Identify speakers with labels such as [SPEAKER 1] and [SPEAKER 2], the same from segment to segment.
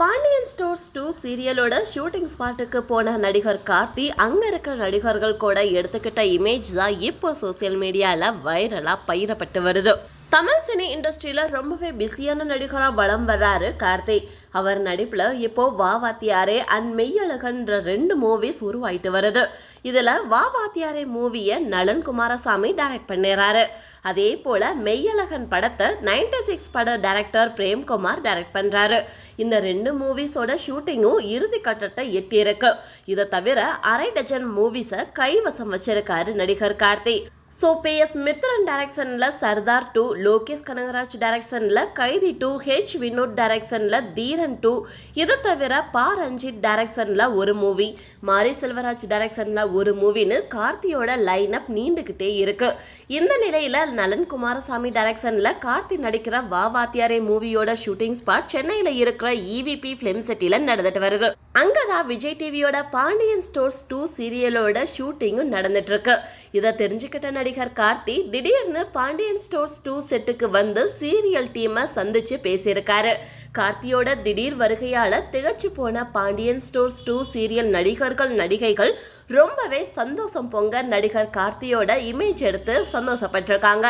[SPEAKER 1] Pandian stores two சீரியலோட shooting ஸ்பாட்டுக்கு போன நடிகர் கார்த்தி அங்கே இருக்க நடிகர்கள் கூட எடுத்துக்கிட்ட இமேஜ் தான் இப்போ சோசியல் மீடியாவில் வைரலாக பயிரப்பட்டு வருது. தமிழ் சினி இண்டஸ்ட்ரியில் ரொம்பவே பிஸியான நடிகராக வலம் வர்றாரு கார்த்தி. அவர் நடிப்பில் இப்போ வா வாத்தியாரே அண்ட் மெய்யழகன்ற ரெண்டு மூவிஸ் உருவாயிட்டு வருது. இதில் வா வாத்தியாரே மூவியை நலன் குமாரசாமி டைரக்ட் பண்ணிடுறாரு. அதே போல் மெய்யழகன் படத்தை நைன்டி சிக்ஸ் பட டைரக்டர் பிரேம்குமார் டைரக்ட் பண்ணுறாரு இந்த ரெண்டு மூவிஸோட ஷூட்டிங்கும் இறுதி கட்டத்தை எட்டியிருக்கு. இதை தவிர அரை டஜன் மூவிஸை கைவசம் வச்சிருக்காரு நடிகர் கார்த்தி. ஸோ பிஎஸ் மித்ரன் டைரக்ஷனில் சர்தார் டூ லோகேஷ் கனகராஜ் டைரக்ஷனில் கைதி டூ ஹெச் வினோத் டைரக்ஷனில் தீரன் டூ இது தவிர பா ரஞ்சித் டைரக்ஷனில் ஒரு மூவி மாரி செல்வராஜ் டைரக்ஷனில் ஒரு மூவின்னு கார்த்தியோட லைன் அப் நீண்டுக்கிட்டே இருக்கு இந்த நிலையில் நலன் குமாரசாமி டைரக்ஷனில் கார்த்தி நடிக்கிற வா வாத்தியாரே மூவியோட ஷூட்டிங் ஸ்பாட் சென்னையில் இருக்கிற இவிபி ஃபிலிம் சிட்டியில் நடந்துட்டு வருது அங்கதான் விஜய் டிவியோட பாண்டியன் ஸ்டோர்ஸ் டூ சீரியலோட ஷூட்டிங்கும் நடந்துட்டு இருக்கு இதை தெரிஞ்சுக்கிட்ட நடிகர் கார்த்தி திடீர்னு பாண்டியன் ஸ்டோர்ஸ் டூ செட்டுக்கு வந்து சீரியல் டீமை சந்திச்சு பேசியிருக்காரு. கார்த்தியோட திடீர் வருகையால திகச்சு போன பாண்டியன் ஸ்டோர்ஸ் டூ சீரியல் நடிகர்கள் நடிகைகள் ரொம்பவே சந்தோஷம் பொங்க நடிகர் கார்த்தியோட இமேஜ் எடுத்து சந்தோஷப்பட்டிருக்காங்க.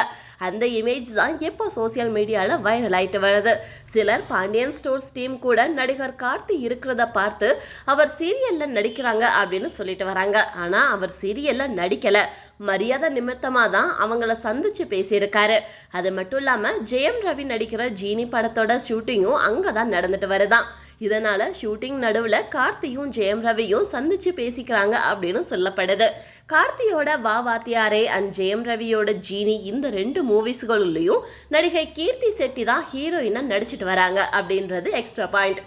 [SPEAKER 1] அந்த இமேஜ் தான் இப்போ சோசியல் மீடியாவில் வைரல் ஆயிட்டு வருது. சிலர் பாண்டியன் ஸ்டோர்ஸ் டீம் கூட நடிகர் கார்த்தி இருக்கிறத பார்த்து அவர் சீரியலில் நடிக்கிறாங்க அப்படின்னு சொல்லிட்டு வராங்க. ஆனால் அவர் சீரியலில் நடிக்கலை. மரியாதை நிமித்தமாக தான் அவங்கள சந்திச்சு பேசியிருக்காரு. அது மட்டும் இல்லாமல் ஜெயம் ரவி நடிக்கிற ஜீனி படத்தோட ஷூட்டிங்கும் அங்கே தான் நடந்துட்டு வருதான். இதனால ஷூட்டிங் நடுவில் கார்த்தியும் ஜெயம் ரவியும் சந்திச்சு பேசிக்கிறாங்க அப்படின்னு சொல்லப்படுது. கார்த்தியோட வா வாத்தியாரே அண்ட் ஜெயம் ரவியோட ஜீனி இந்த ரெண்டு மூவிஸ்களிலையும் நடிகை கீர்த்தி செட்டி தான் ஹீரோயினாக நடிச்சிட்டு வராங்க அப்படின்றது எக்ஸ்ட்ரா பாயிண்ட்